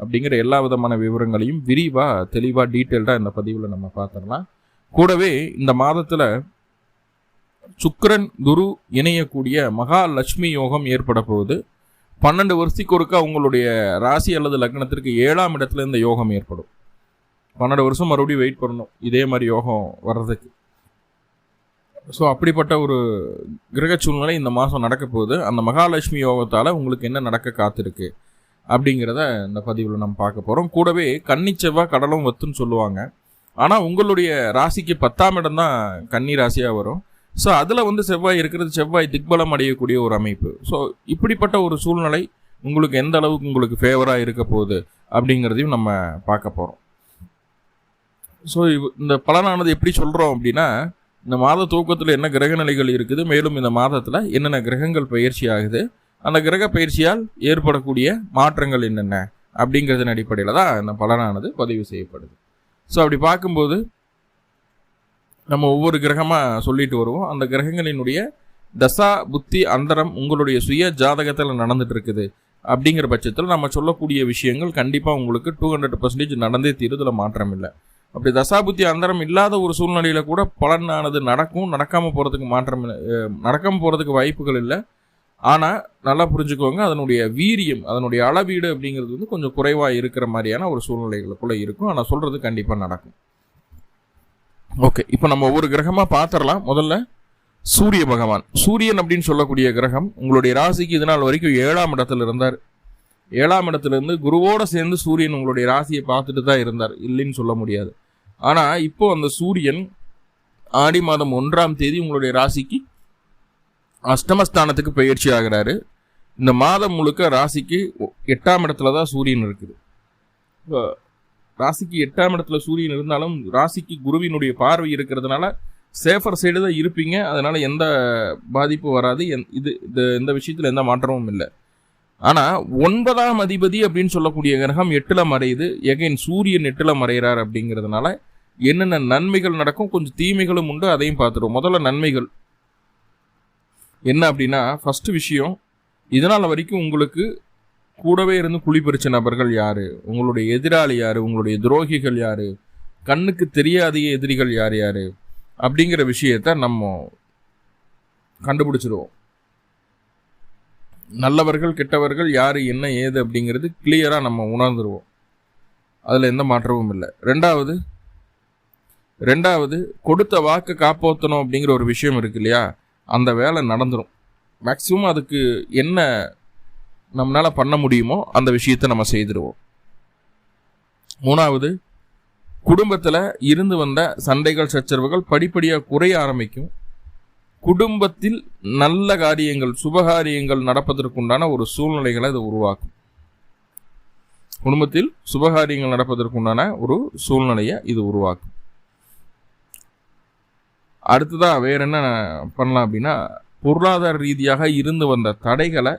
அப்படிங்கிற எல்லா விதமான விவரங்களையும் விரிவாக தெளிவாக டீட்டெயில்டாக இந்த பதிவில் நம்ம பார்த்துடலாம். கூடவே இந்த மாதத்தில் சுக்கரன் குரு இணையக்கூடிய மகா லட்சுமி யோகம் ஏற்பட போகுது. பன்னெண்டு வருஷத்துக்கு ஒருக்கா உங்களுடைய ராசி அல்லது லக்னத்திற்கு ஏழாம் இடத்துல இந்த யோகம் ஏற்படும். பன்னெண்டு வருஷம் மறுபடியும் வெயிட் பண்ணணும். இதே மாதிரி யோகம் வர்றதுக்கு. ஸோ அப்படிப்பட்ட ஒரு கிரக சூழ்நிலை இந்த மாதம் நடக்க போகுது. அந்த மகாலட்சுமி யோகத்தால் உங்களுக்கு என்ன நடக்க காத்திருக்கு? அப்படிங்கிறத இந்த பதிவில் நம்ம பார்க்க போகிறோம் கூடவே கன்னி செவ்வாய் கடலும் வத்துன்னு சொல்லுவாங்க. ஆனால் உங்களுடைய ராசிக்கு பத்தாம் இடம் தான் கன்னி ராசியாக வரும். ஸோ அதில் வந்து செவ்வாய் இருக்கிறது செவ்வாய் திக்பலம் அடையக்கூடிய ஒரு அமைப்பு. ஸோ இப்படிப்பட்ட ஒரு சூழ்நிலை உங்களுக்கு எந்த அளவுக்கு உங்களுக்கு ஃபேவராக இருக்க போகுது அப்படிங்கிறதையும் நம்ம பார்க்க போகிறோம் ஸோ இந்த பலனானது எப்படி சொல்கிறோம் அப்படின்னா இந்த மாத தூக்கத்தில் என்ன கிரக நிலைகள் இருக்குது மேலும் இந்த மாதத்தில் என்னென்ன கிரகங்கள் பயிற்சி ஆகுது அந்த கிரக பயிற்சியால் ஏற்படக்கூடிய மாற்றங்கள் என்னென்ன அப்படிங்கிறதன் அடிப்படையில் தான் அந்த பலனானது பதிவு செய்யப்படுது. ஸோ அப்படி பார்க்கும்போது நம்ம ஒவ்வொரு கிரகமாக சொல்லிட்டு வருவோம். அந்த கிரகங்களினுடைய தசா புத்தி அந்தரம் உங்களுடைய சுய ஜாதகத்தில் நடந்துட்டு இருக்குது. அப்படிங்கிற பட்சத்தில் நம்ம சொல்லக்கூடிய விஷயங்கள் கண்டிப்பாக உங்களுக்கு டூ ஹண்ட்ரட் பர்சன்டேஜ் நடந்தே தீருதில் மாற்றம் இல்லை. அப்படி தசாபுத்தி அந்தரம் இல்லாத ஒரு சூழ்நிலையில் கூட பலனானது நடக்கும். நடக்காமல் போகிறதுக்கு மாற்றம் இல்லை. நடக்காமல் போகிறதுக்கு வாய்ப்புகள் இல்லை. ஆனால் நல்லா புரிஞ்சுக்கோங்க அதனுடைய வீரியம் அதனுடைய அளவீடு அப்படிங்கிறது வந்து கொஞ்சம் குறைவாக இருக்கிற மாதிரியான ஒரு சூழ்நிலைகளுக்குள்ளே இருக்கும். ஆனால் சொல்கிறது கண்டிப்பாக நடக்கும். ஓகே இப்போ நம்ம ஒவ்வொரு கிரகமாக பார்த்துடலாம் முதல்ல சூரிய பகவான். சூரியன் அப்படின்னு சொல்லக்கூடிய கிரகம் உங்களுடைய ராசிக்கு இது நாள் வரைக்கும் ஏழாம் இடத்துல இருந்தார். ஏழாம் இடத்துலேருந்து குருவோடு சேர்ந்து சூரியன் உங்களுடைய ராசியை பார்த்துட்டு தான் இருந்தார். இல்லைன்னு சொல்ல முடியாது. ஆனால் இப்போ அந்த சூரியன் ஆடி மாதம் ஒன்றாம் தேதி உங்களுடைய ராசிக்கு அஷ்டமஸ்தானத்துக்கு பயிற்சி ஆகிறாரு. இந்த மாதம் முழுக்க ராசிக்கு எட்டாம் இடத்துல தான் சூரியன் இருக்குது. ராசிக்கு எட்டாம் இடத்துல சூரியன் இருந்தாலும் ராசிக்கு குருவினுடைய பார்வை இருக்கிறதுனால சேஃபர் சைடு தான் இருப்பீங்க. அதனால் எந்த பாதிப்பும் வராது. இது இந்த இந்த விஷயத்தில் எந்த மாற்றமும் இல்லை. ஆனால் ஒன்பதாம் அதிபதி அப்படின்னு சொல்லக்கூடிய கிரகம் எட்டில் மறையுது. எகைன் சூரியன் எட்டில் மறைகிறார் அப்படிங்கிறதுனால என்னென்ன நன்மைகள் நடக்கும் கொஞ்சம் தீமைகளும் உண்டு. அதையும் பார்த்துருவோம். முதல்ல நன்மைகள். என்ன அப்படின்னா ஃபஸ்ட்டு விஷயம் இதனால் வரைக்கும் உங்களுக்கு கூடவே இருந்து குழி பறிச்ச நபர்கள் யார்? உங்களுடைய எதிராளி யார்? உங்களுடைய துரோகிகள் யார்? கண்ணுக்கு தெரியாத எதிரிகள் யார் யார்? அப்படிங்கிற விஷயத்த நம்ம கண்டுபிடிச்சிடுவோம் நல்லவர்கள் கெட்டவர்கள் யார் என்ன ஏது அப்படிங்கிறது கிளியராக நம்ம உணர்ந்துருவோம். அதில் எந்த மாற்றமும் இல்லை. ரெண்டாவது ரெண்டாவது கொடுத்த வாக்கு காப்பாற்றணும் அப்படிங்கிற ஒரு விஷயம் இருக்கு இல்லையா? அந்த வேலை நடந்துடும் மேக்சிமம் அதுக்கு என்ன நம்மளால் பண்ண முடியுமோ அந்த விஷயத்தை நம்ம செய்திருவோம். மூணாவது குடும்பத்தில் இருந்து வந்த சண்டைகள் சச்சரவுகள் படிப்படியாக குறைய ஆரம்பிக்கும். குடும்பத்தில் நல்ல காரியங்கள் சுபகாரியங்கள் நடப்பதற்குண்டான ஒரு சூழ்நிலைகளை அது உருவாக்கும். குடும்பத்தில் சுபகாரியங்கள் நடப்பதற்குண்டான ஒரு சூழ்நிலையை இது உருவாக்கும். அடுத்ததாக வேற என்ன பண்ணலாம் அப்படின்னா பொருளாதார ரீதியாக இருந்து வந்த தடைகளை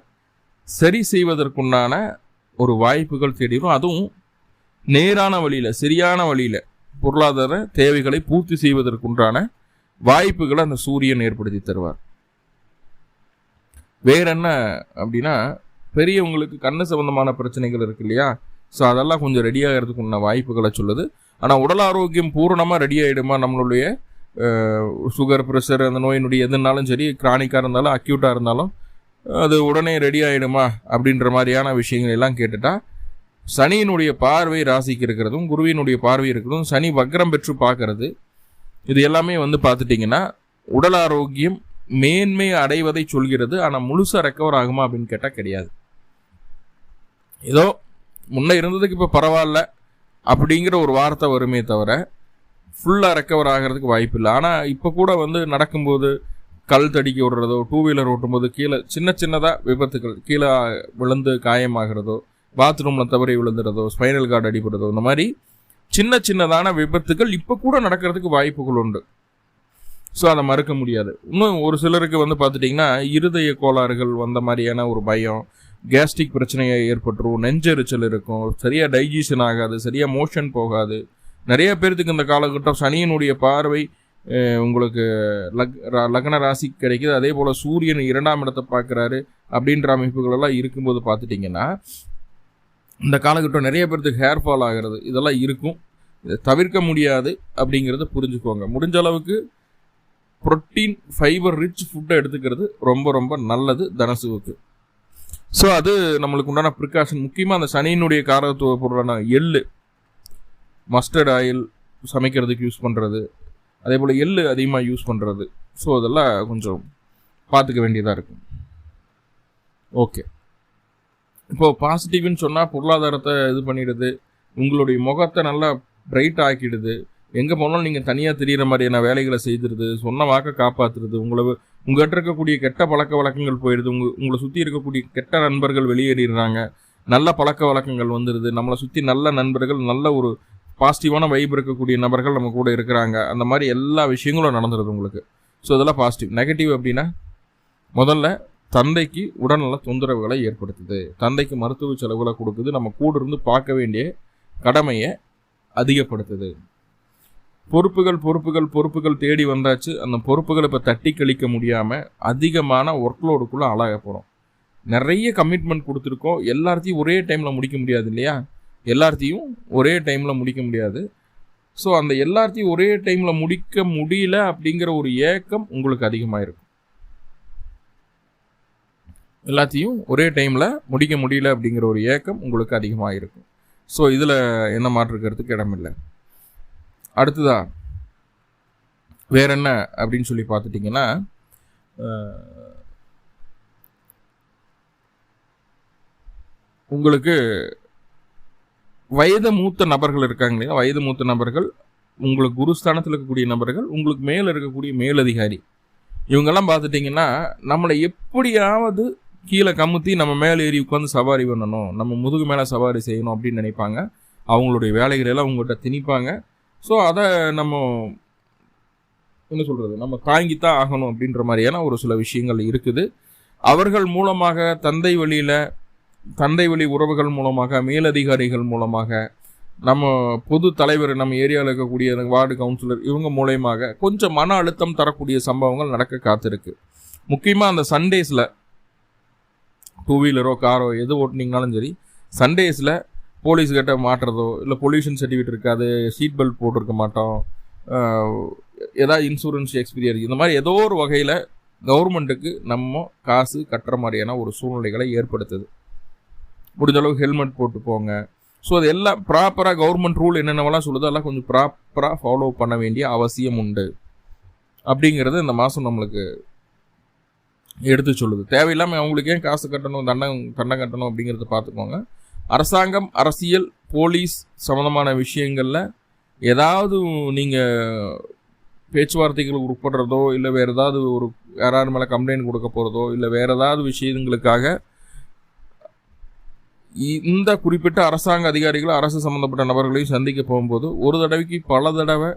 சரி செய்வதற்குண்டான ஒரு வாய்ப்புகள் தேடிடும். அதுவும் நேரான வழியில் சரியான வழியில் பொருளாதார தேவைகளை பூர்த்தி செய்வதற்குண்டான வாய்ப்புகளை அந்த சூரியன் ஏற்படுத்தி தருவார். வேற என்ன அப்படின்னா பெரியவங்களுக்கு கண்ணு சம்பந்தமான பிரச்சனைகள் இருக்கு இல்லையா? ஸோ அதெல்லாம் கொஞ்சம் ரெடி ஆகிறதுக்குண்டான வாய்ப்புகளை சொல்லுது. ஆனால் உடல் ஆரோக்கியம் பூரணமாக ரெடி ஆகிடுமா நம்மளுடைய சுகர் ப்ரெஷர் அந்த நோயினுடைய எதுனாலும் சரி கிரானிக்காக இருந்தாலும் அக்யூட்டாக இருந்தாலும் அது உடனே ரெடி ஆகிடுமா அப்படின்ற மாதிரியான விஷயங்கள் எல்லாம் கேட்டுட்டா சனியினுடைய பார்வை ராசிக்கு இருக்கிறதும் குருவினுடைய பார்வை இருக்கிறதும் சனி வக்ரம் பெற்று பார்க்கறது. இது எல்லாமே வந்து பார்த்துட்டிங்கன்னா உடல் ஆரோக்கியம் மேன்மை அடைவதை சொல்கிறது. ஆனால் முழுசாக ரெக்கவர் ஆகுமா அப்படின்னு கேட்டால் கிடையாது. ஏதோ முன்னே இருந்ததுக்கு இப்போ பரவாயில்ல அப்படிங்கிற ஒரு வார்த்தை வருமே தவிர ஃபுல்லாக ரெக்கவர் ஆகிறதுக்கு வாய்ப்பு இல்லை ஆனால் இப்போ கூட வந்து நடக்கும்போது கல் தடிக்க விடுறதோ டூ வீலர் ஓட்டும்போது கீழே சின்ன சின்னதாக விபத்துகள் கீழே விழுந்து காயமாகிறதோ பாத்ரூமில் தவறி விழுந்துறதோ ஸ்பைனல் கார்டு அடிபடுறதோ இந்த மாதிரி சின்ன சின்னதான விபத்துகள் இப்போ கூட நடக்கிறதுக்கு வாய்ப்புகள் உண்டு. ஸோ அதை மறுக்க முடியாது. இன்னும் ஒரு சிலருக்கு வந்து பார்த்துட்டிங்கன்னா இருதய கோளாறுகள் வந்த மாதிரியான ஒரு பயம் கேஸ்ட்ரிக் பிரச்சனையை ஏற்பட்டுரும் நெஞ்செரிச்சல் இருக்கும் சரியாக டைஜஷன் ஆகாது சரியாக மோஷன் போகாது நிறைய பேர்த்துக்கு இந்த காலகட்டம் சனியினுடைய பார்வை உங்களுக்கு லக் ரா- லக்ன ராசி கிடைக்குது. அதே போல் சூரியன் இரண்டாம் இடத்தை பார்க்குறாரு அப்படின்ற அமைப்புகளெல்லாம் இருக்கும்போது பார்த்துட்டிங்கன்னா இந்த காலகட்டம் நிறைய பேர்த்துக்கு ஹேர் ஃபால் ஆகிறது இதெல்லாம் இருக்கும். இதை தவிர்க்க முடியாது அப்படிங்கிறத புரிஞ்சுக்கோங்க. முடிஞ்ச அளவுக்கு புரோட்டீன் ஃபைபர் ரிச் ஃபுட்டை எடுத்துக்கிறது ரொம்ப ரொம்ப நல்லது தனசுவுக்கு. ஸோ அது நம்மளுக்கு உண்டான ப்ரிகாஷன் முக்கியமாக அந்த சனியினுடைய காரத்துவ பொருளான எள்ளு. மஸ்டர்ட் ஆயில் சமைக்கிறதுக்கு யூஸ் பண்ணுறது அதே போல் எள் அதிகமாக யூஸ் பண்ணுறது ஸோ அதெல்லாம் கொஞ்சம் பார்த்துக்க வேண்டியதாக இருக்கும். ஓகே இப்போது பாசிட்டிவ்னு சொன்னால் பொருளாதாரத்தை இது பண்ணிடுது. உங்களுடைய முகத்தை நல்லா பிரைட் ஆக்கிடுது. எங்கே போனாலும் நீங்கள் தனியாக தெரிகிற மாதிரியான வேலைகளை செய்திருது. சொன்ன வாக்கை காப்பாற்றுறது உங்களை உங்கள்கிட்ட இருக்கக்கூடிய கெட்ட பழக்க வழக்கங்கள் போயிடுது. உங்க உங்களை சுற்றி இருக்கக்கூடிய கெட்ட நண்பர்கள் வெளியேறிடுறாங்க. நல்ல பழக்க வழக்கங்கள் வந்துடுது நம்மளை சுற்றி நல்ல நண்பர்கள் நல்ல ஒரு பாசிட்டிவான வைப் இருக்கக்கூடிய நபர்கள் நம்ம கூட இருக்கிறாங்க. அந்த மாதிரி எல்லா விஷயங்களும் நடந்துருது உங்களுக்கு. ஸோ இதெல்லாம் பாசிட்டிவ் நெகட்டிவ் அப்படின்னா முதல்ல தந்தைக்கு உடல்நல தொந்தரவுகளை ஏற்படுத்துது. தந்தைக்கு மருத்துவ செலவுகளை கொடுக்குது. நம்ம கூட இருந்து பார்க்க வேண்டிய கடமையை அதிகப்படுத்துது. பொறுப்புகள் பொறுப்புகள் பொறுப்புகள் தேடி வந்தாச்சு. அந்த பொறுப்புகளை இப்போ தட்டி கழிக்க முடியாமல் அதிகமான ஒர்க்லோடுக்குள்ளே ஆளாக போகிறோம் நிறைய கமிட்மெண்ட் கொடுத்துருக்கோம். எல்லாத்தையும் ஒரே டைமில் முடிக்க முடியாது இல்லையா? எல்லாத்தையும் ஒரே டைமில் முடிக்க முடியாது. ஸோ அந்த எல்லாத்தையும் ஒரே டைமில் முடிக்க முடியல அப்படிங்கிற ஒரு ஏக்கம் உங்களுக்கு அதிகமாக இருக்கும் எல்லாத்தையும் ஒரே டைமில் முடிக்க முடியல அப்படிங்கிற ஒரு ஏக்கம் உங்களுக்கு அதிகமாக இருக்கும் ஸோ இதில் என்ன மாற்றுக்கிறதுக்கு இடமில்லை அடுத்ததா வேற என்ன அப்படின்னு சொல்லி பார்த்துட்டிங்கன்னா உங்களுக்கு வயது மூத்த நபர்கள் இருக்காங்க இல்லையா? வயது மூத்த நபர்கள் உங்களுக்கு குருஸ்தானத்தில் இருக்கக்கூடிய நபர்கள் உங்களுக்கு மேலே இருக்கக்கூடிய மேலதிகாரி. இவங்கெல்லாம் பார்த்துட்டிங்கன்னா நம்மளை எப்படியாவது கீழே கமுத்தி நம்ம மேலே ஏறி உட்காந்து சவாரி பண்ணணும். நம்ம முதுகு மேலே சவாரி செய்யணும் அப்படின்னு நினைப்பாங்க. அவங்களுடைய வேலைகளை எல்லாம் உங்கள்கிட்ட திணிப்பாங்க. ஸோ அதை நம்ம என்ன சொல்கிறது நம்ம தாங்கித்தான் ஆகணும் அப்படின்ற மாதிரியான ஒரு சில விஷயங்கள் இருக்குது. அவர்கள் மூலமாக தந்தை வழியில் தந்தை வழி உறவுகள் மூலமாக மேலதிகாரிகள் மூலமாக நம்ம பொது தலைவர் நம்ம ஏரியாவில் இருக்கக்கூடிய வார்டு கவுன்சிலர் இவங்க மூலயமாக கொஞ்சம் மன அழுத்தம் தரக்கூடிய சம்பவங்கள் நடக்க காத்திருக்கு. முக்கியமாக அந்த சண்டேஸில் டூ வீலரோ காரோ எது ஓட்டினீங்கனாலும் சரி சண்டேஸில் போலீஸ் கிட்ட மாட்டுறதோ இல்லை பொல்யூஷன் சர்டிஃபிகேட் இருக்காது சீட் பெல்ட் போட்டிருக்க மாட்டோம் ஏதாவது இன்சூரன்ஸ் எக்ஸ்பீரியன்ஸ் இந்த மாதிரி ஏதோ ஒரு வகையில் கவர்மெண்ட்டுக்கு நம்ம காசு கட்டுற மாதிரியான ஒரு சூழ்நிலைகளை ஏற்படுத்துது. முடிஞ்ச அளவுக்கு ஹெல்மெட் போட்டு போங்க. ஸோ அது எல்லாம் ப்ராப்பராக கவர்மெண்ட் ரூல் என்னென்னவெல்லாம் சொல்லுதோ அதெல்லாம் கொஞ்சம் ப்ராப்பராக ஃபாலோ பண்ண வேண்டிய அவசியம் உண்டு. அப்படிங்கிறது இந்த மாதம் நம்மளுக்கு எடுத்து சொல்லுது. தேவையில்லாமல் அவங்களுக்கு ஏன் காசு கட்டணும் தண்டம் தண்டம் கட்டணும் அப்படிங்கிறத பார்த்துக்கோங்க. அரசாங்கம் அரசியல் போலீஸ் சம்மந்தமான விஷயங்களில் ஏதாவது நீங்கள் பேச்சுவார்த்தைகளுக்கு உட்படுறதோ இல்லை வேறு ஏதாவது ஒரு யாரார் மேலே கம்ப்ளைண்ட் கொடுக்க போகிறதோ இல்லை வேறு ஏதாவது விஷயங்களுக்காக இந்த குறிப்பிட்ட அரசாங்க அதிகாரிகளும் அரசு சம்மந்தப்பட்ட நபர்களையும் சந்திக்க போகும்போது ஒரு தடவைக்கு பல தடவை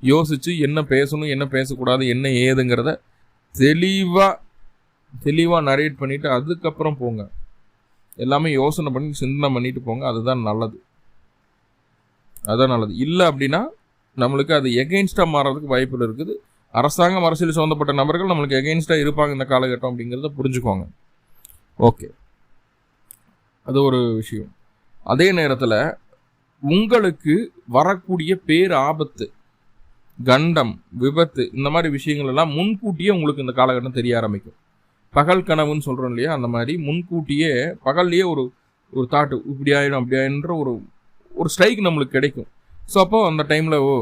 யோசித்து என்ன பேசணும் என்ன பேசக்கூடாது என்ன ஏதுங்கிறத தெளிவாக தெளிவாக நரேட் பண்ணிவிட்டு அதுக்கப்புறம் போங்க. எல்லாமே யோசனை பண்ணி சிந்தனை பண்ணிட்டு போங்க. அதுதான் நல்லது. அதுதான் நல்லது. இல்லை அப்படின்னா நம்மளுக்கு அது எகெயின்ஸ்டாக மாறதுக்கு வாய்ப்புகள் இருக்குது. அரசாங்கம் அரசியல் சம்மந்தப்பட்ட நபர்கள் நம்மளுக்கு எகெயின்ஸ்டாக இருப்பாங்க இந்த காலகட்டம் அப்படிங்கிறத புரிஞ்சுக்கோங்க ஓகே அது ஒரு விஷயம். அதே நேரத்தில் உங்களுக்கு வரக்கூடிய பேர் ஆபத்து கண்டம் விபத்து இந்த மாதிரி விஷயங்கள் எல்லாம் முன்கூட்டியே உங்களுக்கு இந்த காலகட்டம் தெரிய ஆரம்பிக்கும். பகல் கனவுன்னு சொல்கிறோம் இல்லையா? அந்த மாதிரி முன்கூட்டியே பகல்லையே ஒரு ஒரு தாட்டு இப்படி ஆயிடும் அப்படி ஆயிடுன்ற ஒரு ஒரு ஸ்ட்ரைக் நம்மளுக்கு கிடைக்கும். ஸோ அப்போ அந்த டைமில் ஓ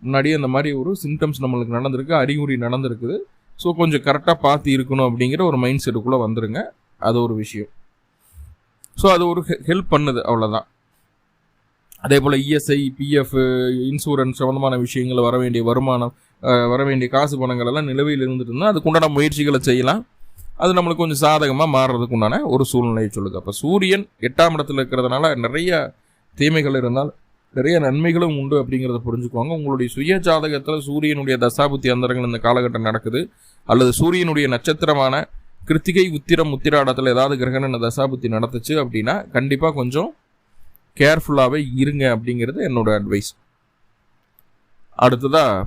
முன்னாடியே அந்த மாதிரி ஒரு சிம்டம்ஸ் நம்மளுக்கு நடந்திருக்கு அறிகுறி நடந்திருக்குது. ஸோ கொஞ்சம் கரெக்டாக பார்த்து இருக்கணும் அப்படிங்கிற ஒரு மைண்ட் செட்டுக்குள்ளே வந்துருங்க. அது ஒரு விஷயம். ஸோ அது ஒரு ஹெல்ப் பண்ணுது அவ்வளோதான் அதே போல் இஎஸ்ஐ பிஎஃப் இன்சூரன்ஸ் சம்மந்தமான விஷயங்கள் வர வேண்டிய வருமானம் வர வேண்டிய காசு பணங்கள் எல்லாம் நிலுவையில் இருந்துட்டு இருந்தால் அதுக்குண்டான முயற்சிகளை செய்யலாம். அது நம்மளுக்கு கொஞ்சம் சாதகமாக மாறுறதுக்கு உண்டான ஒரு சூழ்நிலையை சொல்லுது. அப்போ சூரியன் எட்டாம் இடத்துல இருக்கிறதுனால நிறைய தீமைகள் இருந்தால் நிறைய நன்மைகளும் உண்டு அப்படிங்கிறத புரிஞ்சுக்குவாங்க. உங்களுடைய சுய ஜாதகத்தில் சூரியனுடைய தசாபுத்தி அந்தரங்கள் இந்த காலகட்டம் நடக்குது. அல்லது சூரியனுடைய நட்சத்திரமான கிருத்திகை உத்திரம் உத்திராடத்தில் ஏதாவது கிரகண தசாபுத்தி நடத்துச்சு அப்படின்னா கண்டிப்பாக கொஞ்சம் கேர்ஃபுல்லாகவே இருங்க அப்படிங்கிறது என்னோட அட்வைஸ் அடுத்ததாக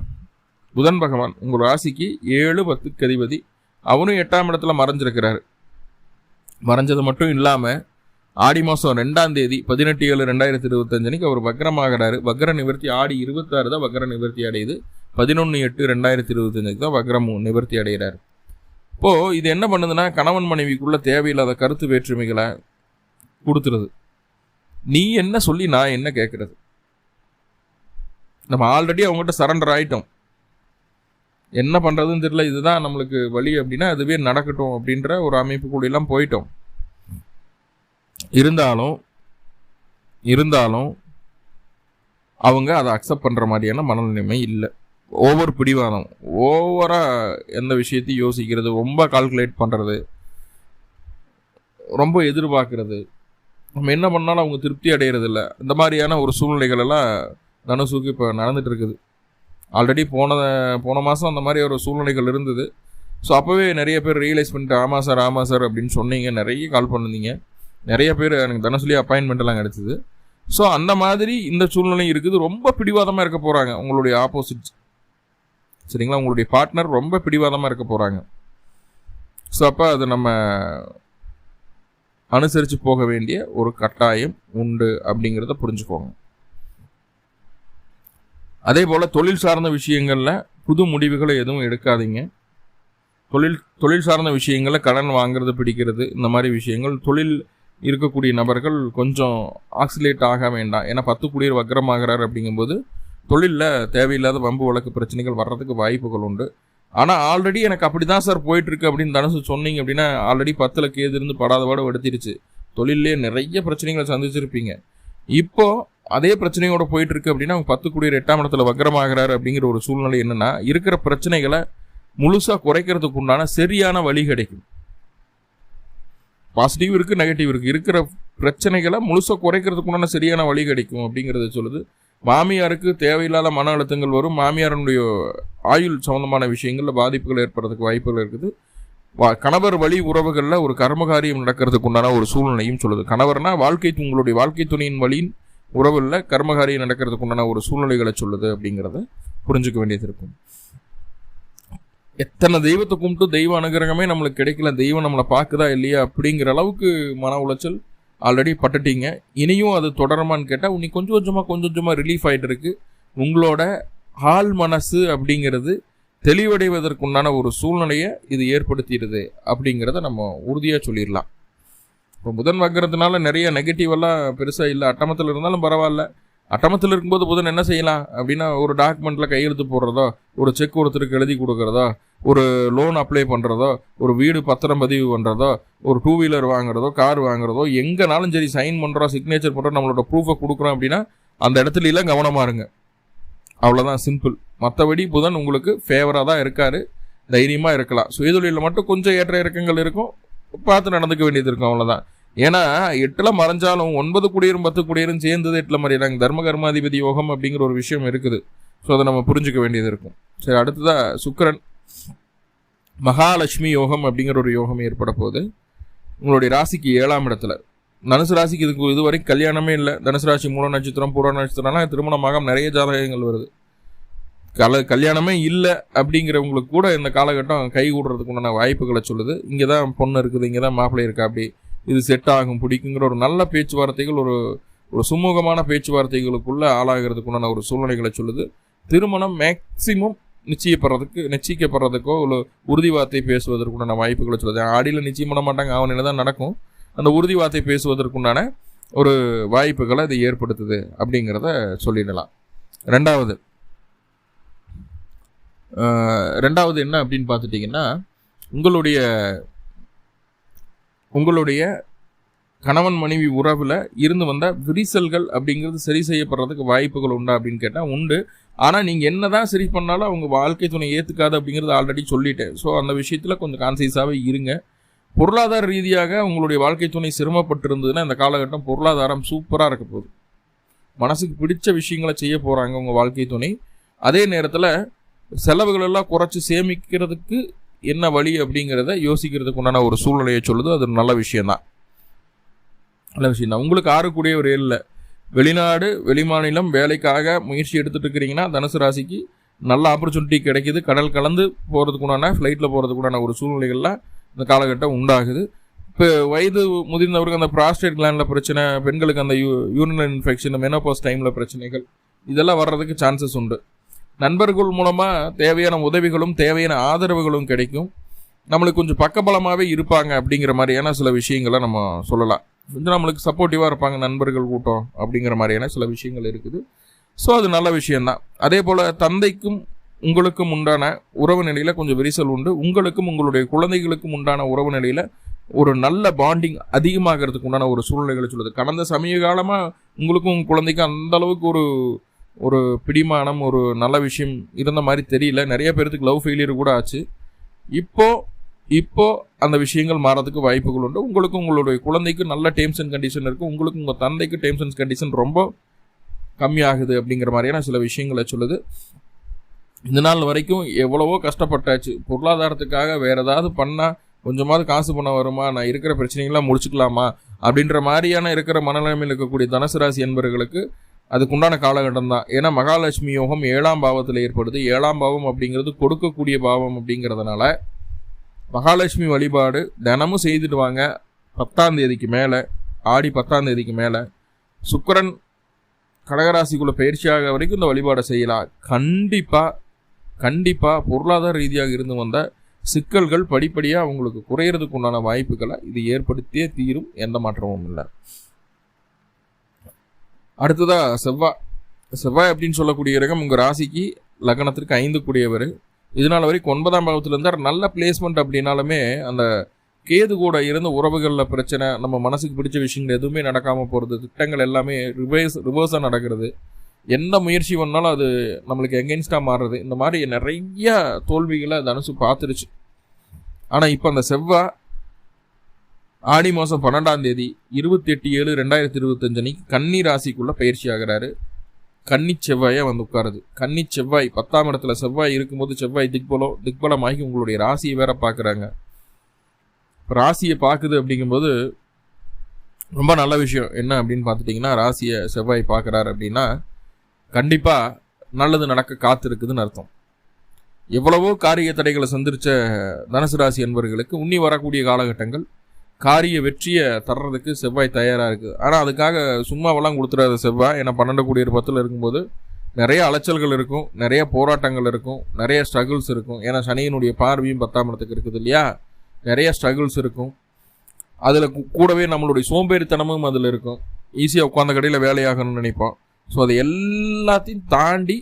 புதன் பகவான் உங்கள் ராசிக்கு ஏழு பத்துக்கு அதிபதி. அவனும் எட்டாம் இடத்துல மறைஞ்சிருக்கிறாரு. மறைஞ்சது மட்டும் இல்லாமல் ஆடி மாதம் ரெண்டாம் தேதி பதினெட்டு ஏழு ரெண்டாயிரத்தி இருபத்தஞ்சனிக்கு அவர் வக்ரமாகிறாரு. வக்ர நிவர்த்தி ஆடி இருபத்தாறு தான் வக்ர நிவர்த்தி அடையுது. பதினொன்று எட்டு ரெண்டாயிரத்தி இருபத்தஞ்சுக்கு தான் வக்ரம் நிவர்த்தி அடைகிறார். இப்போது இது என்ன பண்ணுதுன்னா கணவன் மனைவிக்குள்ள தேவையில்லாத கருத்து வேற்றுமைகளை கொடுத்துருது. நீ என்ன சொல்லி நான் என்ன கேட்கறது நம்ம ஆல்ரெடி அவங்ககிட்ட சரண்டர் ஆகிட்டோம் என்ன பண்ணுறதுன்னு தெரியல இதுதான் நம்மளுக்கு வழி அப்படின்னா அதுவே நடக்கட்டும் அப்படின்ற ஒரு அமைப்புக்குள்ளெல்லாம் போயிட்டோம். இருந்தாலும் இருந்தாலும் அவங்க அதை அக்செப்ட் பண்ணுற மாதிரியான மனநிலைமை இல்லை. ஓவர் பிடிவாதம். ஓவராக எந்த விஷயத்தையும் யோசிக்கிறது ரொம்ப கால்குலேட் பண்ணுறது ரொம்ப எதிர்பார்க்கறது. நம்ம என்ன பண்ணாலும் அவங்க திருப்தி அடையிறதில்ல. இந்த மாதிரியான ஒரு சூழ்நிலைகள் எல்லாம் தனுசுக்கு இப்போ நடந்துட்டு இருக்குது. ஆல்ரெடி போன போன மாதம் அந்த மாதிரி ஒரு சூழ்நிலைகள் இருந்தது. ஸோ அப்போவே நிறைய பேர் ரியலைஸ் பண்ணிட்டு ஆமாம் சார் ஆமாம் சார் அப்படின்னு சொன்னீங்க. நிறைய கால் பண்ணிருந்தீங்க நிறைய பேர் எனக்கு தனசுலேயே அப்பாயின்மெண்ட் எல்லாம் கிடச்சிது. ஸோ அந்த மாதிரி இந்த சூழ்நிலையும் இருக்குது. ரொம்ப பிடிவாதமாக இருக்க போகிறாங்க உங்களுடைய ஆப்போசிட் சரிங்களா? உங்களுடைய பார்ட்னர் ரொம்ப பிடிவாதமாக இருக்க போகிறாங்க ஸோ அப்போ அது நம்ம அனுசரித்து போக வேண்டிய ஒரு கட்டாயம் உண்டு அப்படிங்கிறத புரிஞ்சுக்கோங்க. அதே போல் தொழில் சார்ந்த விஷயங்களில் புது முடிவுகளை எதுவும் எடுக்காதீங்க. தொழில் தொழில் சார்ந்த விஷயங்களில் கடன் வாங்குறது பிடிக்கிறது இந்த மாதிரி விஷயங்கள். தொழில் இருக்கக்கூடிய நபர்கள் கொஞ்சம் ஆக்சிலேட் ஆக வேண்டாம். ஏன்னா பத்து குடியர் வக்கரமாகிறார் அப்படிங்கும்போது தொழிலில் தேவையில்லாத வம்பு வழக்கு பிரச்சனைகள் வர்றதுக்கு வாய்ப்புகள் உண்டு. ஆனால் ஆல்ரெடி எனக்கு அப்படி தான் சார் போயிட்டுருக்கு அப்படின்னு தனுசு சொன்னீங்க அப்படின்னா ஆல்ரெடி பத்தில் கேது இருந்து படாத தொழிலே நிறைய பிரச்சனைகளை சந்திச்சிருப்பீங்க. இப்போ அதே பிரச்சனையோட போயிட்டுருக்கு அப்படின்னா அவங்க பத்து குடியர் எட்டாம் இடத்துல வக்கரமாகிறாரு அப்படிங்கிற ஒரு சூழ்நிலை என்னென்னா இருக்கிற பிரச்சனைகளை முழுசாக குறைக்கிறதுக்கு உண்டான சரியான வழி கிடைக்கும். பாசிட்டிவ் இருக்குது நெகட்டிவ் இருக்குது இருக்கிற பிரச்சனைகளை முழுசாக குறைக்கிறதுக்கு உண்டான சரியான வழி கிடைக்கும் அப்படிங்கிறத சொல்லுது. மாமியாருக்கு தேவையில்லாத மன அழுத்தங்கள் வரும். மாமியாரனுடைய ஆயுள் சம்மந்தமான விஷயங்களில் பாதிப்புகள் ஏற்படுறதுக்கு வாய்ப்புகள் இருக்குது. கணவர் வழி உறவுகளில் ஒரு கர்மகாரியம் நடக்கிறதுக்கு உண்டான ஒரு சூழ்நிலையும் சொல்லுது. கணவர்னா வாழ்க்கை உங்களுடைய வாழ்க்கை துணையின் வழியின் உறவில் கர்மகாரியம் நடக்கிறதுக்கு உண்டான ஒரு சூழ்நிலைகளை சொல்லுது அப்படிங்கிறத புரிஞ்சுக்க வேண்டியது இருக்கும். எத்தனை தெய்வத்தை கும்பிட்டு தெய்வ அனுகிரகமே நம்மளுக்கு கிடைக்கல. தெய்வம் நம்மளை பார்க்குதா இல்லையா அப்படிங்கிற அளவுக்கு மன உளைச்சல் ஆல்ரெடி பட்டுட்டீங்க. இனியும் அது தொடருமான்னு கேட்டால் உனி கொஞ்சம் கொஞ்சமாக கொஞ்சம் கொஞ்சமாக ரிலீஃப் ஆகிட்டு இருக்கு. உங்களோட ஆள் மனசு அப்படிங்கிறது தெளிவடைவதற்குண்டான ஒரு சூழ்நிலையை இது ஏற்படுத்திடுது அப்படிங்கிறத நம்ம உறுதியாக சொல்லிடலாம். இப்போ புதன் வக்கிறதுனால நிறைய நெகட்டிவெல்லாம் பெருசாக இல்லை. அட்டமத்தில் இருந்தாலும் பரவாயில்ல. அட்டமத்தில் இருக்கும்போது புதன் என்ன செய்யலாம்? அப்படின்னா ஒரு டாக்குமெண்ட்டில் கையெழுத்து போடுறதோ ஒரு செக் ஒருத்தருக்கு எழுதி கொடுக்குறதோ ஒரு லோன் அப்ளை பண்ணுறதோ ஒரு வீடு பத்திரம் பதிவு பண்ணுறதோ ஒரு டூ வீலர் வாங்குறதோ கார் வாங்குறதோ எங்கேனாலும் சரி சைன் பண்ணுறோம் சிக்னேச்சர் பண்ணுறோம் நம்மளோட ப்ரூஃபை கொடுக்குறோம் அப்படின்னா அந்த இடத்துல எல்லாம் கவனமாக இருங்க. அவ்வளோதான் சிம்பிள் மற்றபடி புதன் உங்களுக்கு ஃபேவராக தான் இருக்கார். தைரியமாக இருக்கலாம். சுயதொழிலில் மட்டும் கொஞ்சம் ஏற்ற இறக்கங்கள் இருக்கும். பார்த்து நடந்துக்க வேண்டியது இருக்கும் அவ்வளோதான் ஏன்னா எட்டில் மறைஞ்சாலும் ஒன்பது குடியரும் பத்து குடியரும் சேர்ந்தது எட்டில் மறையிறாங்க. தர்ம கர்மாதிபதி யோகம் அப்படிங்கிற ஒரு விஷயம் இருக்குது. ஸோ அதை நம்ம புரிஞ்சுக்க வேண்டியது இருக்கும். சரி அடுத்ததாக சுக்கரன். மகாலட்சுமி யோகம் அப்படிங்கிற ஒரு யோகம் ஏற்பட போது உங்களுடைய ராசிக்கு ஏழாம் இடத்துல. தனுசு ராசிக்கு இதுக்கு இதுவரை கல்யாணமே இல்லை. தனுசு ராசி மூல நட்சத்திரம் பூர்வ நட்சத்திரம்லாம் திருமணமாக நிறைய ஜாதகங்கள் வருது. கல கல்யாணமே இல்லை அப்படிங்கிறவங்களுக்கு கூட இந்த காலகட்டம் கை கூடுறதுக்கு உண்டான வாய்ப்புகளை சொல்லுது. இங்கே தான் பொண்ணு இருக்குது இங்கே தான் மாப்பிள்ளை இருக்கா அப்படி. இது செட் ஆகும் பிடிக்குங்கிற ஒரு நல்ல பேச்சுவார்த்தைகள் ஒரு ஒரு சுமூகமான பேச்சுவார்த்தைகளுக்குள்ளே ஆளாகிறதுக்குண்டான ஒரு சூழ்நிலைகளை சொல்லுது. திருமணம் மேக்சிமம் நிச்சயப்படுறதுக்கு நிச்சயிக்கப்படுறதுக்கோ இல்லை உறுதி வார்த்தை பேசுவதற்குண்டான வாய்ப்புகளை சொல்லுது. ஆடியில் நிச்சயம் பண்ண மாட்டாங்க அவனில் தான் நடக்கும். அந்த உறுதி வார்த்தை பேசுவதற்குண்டான ஒரு வாய்ப்புகளை இது ஏற்படுத்துது அப்படிங்கிறத சொல்லிடலாம். ரெண்டாவது ரெண்டாவது என்ன அப்படின்னு பார்த்துட்டிங்கன்னா உங்களுடைய உங்களுடைய கணவன் மனைவி உறவில் இருந்து வந்த விரிசல்கள் அப்படிங்கிறது சரி செய்யப்படுறதுக்கு வாய்ப்புகள் உண்டா அப்படின்னு கேட்டால் உண்டு. ஆனால் நீங்கள் என்ன தான் சரி பண்ணாலும் அவங்க வாழ்க்கை துணை ஏற்றுக்காது அப்படிங்கிறது ஆல்ரெடி சொல்லிட்டேன் ஸோ அந்த விஷயத்தில் கொஞ்சம் கான்சியஸாகவே இருங்க. பொருளாதார ரீதியாக உங்களுடைய வாழ்க்கை துணை சிரமப்பட்டு இருந்ததுன்னா இந்த காலகட்டம் பொருளாதாரம் சூப்பராக இருக்க போகுது. மனசுக்கு பிடிச்ச விஷயங்களை செய்ய போகிறாங்க உங்கள் வாழ்க்கை துணை. அதே நேரத்தில் செலவுகளெல்லாம் குறைச்சி சேமிக்கிறதுக்கு என்ன வழி அப்படிங்கிறத யோசிக்கிறதுக்கு உண்டான ஒரு சூழ்நிலையை சொல்லுது. அது நல்ல விஷயம்தான். நல்ல விஷயம் தான். உங்களுக்கு ஆறக்கூடிய ஒரு இல்லை வெளிநாடு வெளிமாநிலம் வேலைக்காக முயற்சி எடுத்துகிட்டு இருக்கிறீங்கன்னா தனுசு ராசிக்கு நல்ல ஆப்பர்ச்சுனிட்டி கிடைக்கிது. கடல் கலந்து போகிறதுக்குண்டான ஃப்ளைட்டில் போகிறதுக்குண்டான ஒரு சூழ்நிலைகள்லாம் இந்த காலகட்டம் உண்டாகுது. இப்போ வயது முதிர்ந்தவருக்கு அந்த ப்ராஸ்டேட் கிளாண்டில் பிரச்சனை பெண்களுக்கு அந்த யூ யூரினல் இன்ஃபெக்ஷன் மெனோபாஸ் டைமில் பிரச்சனைகள் இதெல்லாம் வர்றதுக்கு சான்சஸ் உண்டு. நண்பர்கள் மூலமாக தேவையான உதவிகளும் தேவையான ஆதரவுகளும் கிடைக்கும். நம்மளுக்கு கொஞ்சம் பக்கபலமாகவே இருப்பாங்க அப்படிங்கிற மாதிரியான சில விஷயங்களை நம்ம சொல்லலாம். கொஞ்சம் நம்மளுக்கு சப்போர்ட்டிவாக இருப்பாங்க நண்பர்கள் கூட்டம் அப்படிங்கிற மாதிரியான சில விஷயங்கள் இருக்குது. ஸோ அது நல்ல விஷயந்தான் அதே போல் தந்தைக்கும் உங்களுக்கும் உண்டான உறவு நிலையில் கொஞ்சம் விரிசல் உண்டு. உங்களுக்கும் உங்களுடைய குழந்தைகளுக்கும் உண்டான உறவு நிலையில் ஒரு நல்ல பாண்டிங் அதிகமாகிறதுக்கு உண்டான ஒரு சூழ்நிலைகளை சொல்லுது. கடந்த சமீப காலமாக உங்களுக்கும் உங்கள் குழந்தைக்கும் அந்த அளவுக்கு ஒரு ஒரு பிடிமானம் ஒரு நல்ல விஷயம் இருந்த மாதிரி தெரியல. நிறைய பேர்த்துக்கு லவ் ஃபெயிலியர் கூட ஆச்சு. இப்போது இப்போ அந்த விஷயங்கள் மாறதுக்கு வாய்ப்புகள் உண்டு. உங்களுக்கும் உங்களுடைய குழந்தைக்கு நல்ல டேர்ம்ஸ் அண்ட் கண்டிஷன் இருக்குது உங்களுக்கும் உங்கள் தந்தைக்கு டேர்ம்ஸ் அண்ட் கண்டிஷன் ரொம்ப கம்மியாகுது அப்படிங்கிற மாதிரியான சில விஷயங்களை சொல்லுது. இந்த நாள் வரைக்கும் எவ்வளவோ கஷ்டப்பட்டாச்சு. பொருளாதாரத்துக்காக வேற ஏதாவது பண்ணால் கொஞ்சமாவது காசு பண்ண வருமா? நான் இருக்கிற பிரச்சனைகள்லாம் முடிச்சுக்கலாமா? அப்படின்ற மாதிரியான இருக்கிற மனநிலைமையில் இருக்கக்கூடிய தனுசு ராசி என்பவர்களுக்கு அதுக்குண்டான காலகட்டம் தான். ஏன்னா மகாலட்சுமி யோகம் ஏழாம் பாவத்தில் ஏற்படுது. ஏழாம் பாவம் அப்படிங்கிறது கொடுக்கக்கூடிய பாவம் அப்படிங்கிறதுனால மகாலட்சுமி வழிபாடு தினமும் செய்துட்டு வாங்க. பத்தாம் தேதிக்கு மேலே ஆடி பத்தாம் தேதிக்கு மேலே. சுக்கரன் கடகராசிக்குள்ளே பயிற்சியாக வரைக்கும் இந்த வழிபாடை செய்யலாம். கண்டிப்பாக கண்டிப்பாக பொருளாதார ரீதியாக இருந்து வந்த சிக்கல்கள் படிப்படியாக அவங்களுக்கு குறையிறதுக்கு உண்டான வாய்ப்புகளை இது ஏற்படுத்தியே தீரும் எந்த மாற்றமும் இல்லை. அடுத்ததாக செவ்வாய் செவ்வாய் அப்படின்னு சொல்லக்கூடிய கிரகம் உங்கள் ராசிக்கு லக்னத்திற்கு ஐந்து கூடியவர். இதனால் வரைக்கும் ஒன்பதாம் பாகத்தில் இருந்தார். நல்ல பிளேஸ்மெண்ட் அப்படின்னாலுமே அந்த கேது கூட இருந்த உறவுகளில் பிரச்சனை நம்ம மனசுக்கு பிடிச்ச விஷயங்கள் எதுவுமே நடக்காமல் போகிறது திட்டங்கள் எல்லாமே ரிவர்ஸ் ரிவர்ஸாக நடக்கிறது. எந்த முயற்சி பண்ணாலும் அது நம்மளுக்கு எகென்ஸ்டாக மாறுறது. இந்த மாதிரி நிறைய தோல்விகளை தனுசு பார்த்துருச்சு. ஆனால் இப்போ அந்த செவ்வாய் ஆடி மாதம் பன்னெண்டாம் தேதி இருபத்தி எட்டு ஏழு ரெண்டாயிரத்தி இருபத்தஞ்சு அன்னைக்கு கன்னி ராசிக்குள்ளே பயிற்சி ஆகிறாரு. கன்னி செவ்வாயாக வந்து உட்காருது. கன்னி செவ்வாய் பத்தாம் இடத்துல செவ்வாய் இருக்கும்போது செவ்வாய் திக்பலம் திக்பலமாகி உங்களுடைய ராசியை வேற பார்க்குறாங்க. ராசியை பார்க்குது அப்படிங்கும்போது ரொம்ப நல்ல விஷயம். என்ன அப்படின்னு பார்த்துட்டிங்கன்னா ராசியை செவ்வாய் பார்க்குறாரு அப்படின்னா கண்டிப்பாக நல்லது நடக்க காத்திருக்குதுன்னு அர்த்தம். எவ்வளவோ காரிய தடைகளை சந்திரிச்ச தனுசு ராசி என்பவர்களுக்கு உன்னி வரக்கூடிய காலகட்டங்கள் காரிய வெற்றியை தர்றதுக்கு செவ்வாய் தயாராக இருக்குது ஆனால் அதுக்காக சும்மாவெல்லாம் கொடுத்துடாத செவ்வாய். ஏன்னா பன்னெண்டு கூடிய பத்தில் இருக்கும்போது நிறைய அலைச்சல்கள் இருக்கும் நிறைய போராட்டங்கள் இருக்கும் நிறைய ஸ்ட்ரகிள்ஸ் இருக்கும். ஏன்னா சனியினுடைய பார்வையும் பத்தாம் இடத்துக்கு இருக்குது இல்லையா? நிறைய ஸ்ட்ரகிள்ஸ் இருக்கும். அதில் கூடவே நம்மளுடைய சோம்பேறித்தனமும் அதில் இருக்கும். ஈஸியாக உட்காந்த கடையில் வேலையாகணும்னு நினைப்போம். ஸோ அதை எல்லாத்தையும் தாண்டி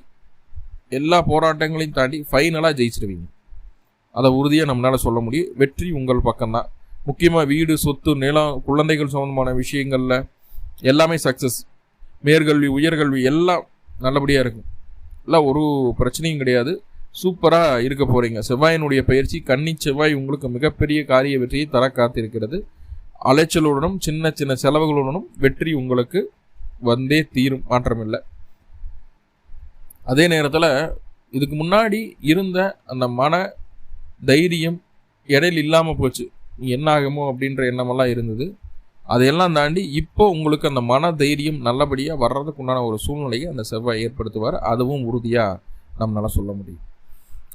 எல்லா போராட்டங்களையும் தாண்டி ஃபைனலாக ஜெயிச்சிருவீங்க. அதை உறுதியாக நம்மளால் சொல்ல முடியும். வெற்றி உங்கள் பக்கம்தான். முக்கியமாக வீடு சொத்து நிலம் குழந்தைகள் சம்மந்தமான விஷயங்களில் எல்லாமே சக்ஸஸ் மேற்கல்வி உயர்கல்வி எல்லாம் நல்லபடியாக இருக்கும். எல்லாம் ஒரு பிரச்சனையும் கிடையாது. சூப்பராக இருக்க போகிறீங்க செவ்வாயினுடைய பயிற்சி கன்னி செவ்வாய் உங்களுக்கு மிகப்பெரிய காரிய வெற்றியை தர காத்திருக்கிறது. அலைச்சலுடனும் சின்ன சின்ன செலவுகளுடனும் வெற்றி உங்களுக்கு வந்தே தீரும். மாற்றமில்லை. அதே நேரத்தில் இதுக்கு முன்னாடி இருந்த அந்த மன தைரியம் இடையில் இல்லாமல் போச்சு. என்ன ஆகுமோ அப்படின்ற எண்ணமெல்லாம் இருந்தது. அதையெல்லாம் தாண்டி இப்போ உங்களுக்கு அந்த மன தைரியம் நல்லபடியாக வர்றதுக்கு உண்டான ஒரு சூழ்நிலையை அந்த செவ்வாய் ஏற்படுத்துவார். அதுவும் உறுதியாக நம்மளால் சொல்ல முடியும்.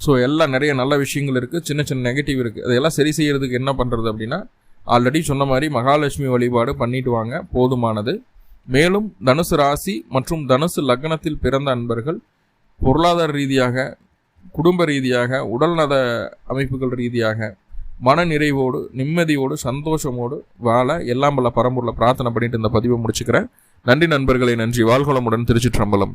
ஸோ எல்லாம் நிறைய நல்ல விஷயங்கள் இருக்குது சின்ன சின்ன நெகட்டிவ் இருக்குது அதையெல்லாம் சரி செய்கிறதுக்கு என்ன பண்ணுறது அப்படின்னா ஆல்ரெடி சொன்ன மாதிரி மகாலட்சுமி வழிபாடு பண்ணிட்டு வாங்க. போதுமானது. மேலும் தனுசு ராசி மற்றும் தனுசு லக்னத்தில் பிறந்த அன்பர்கள் பொருளாதார ரீதியாக குடும்ப ரீதியாக உடல்நல அமைப்புகள் ரீதியாக மன நிறைவோடு நிம்மதியோடு சந்தோஷமோடு வாழ எல்லாம் வல்ல பரம்பூரில் பிரார்த்தனை பண்ணிட்டு இந்த பதிவை முடிச்சுக்கிறேன். நன்றி நண்பர்களை நன்றி. வாழ்கோளமுடன் திருச்சிற்றம்பலம்.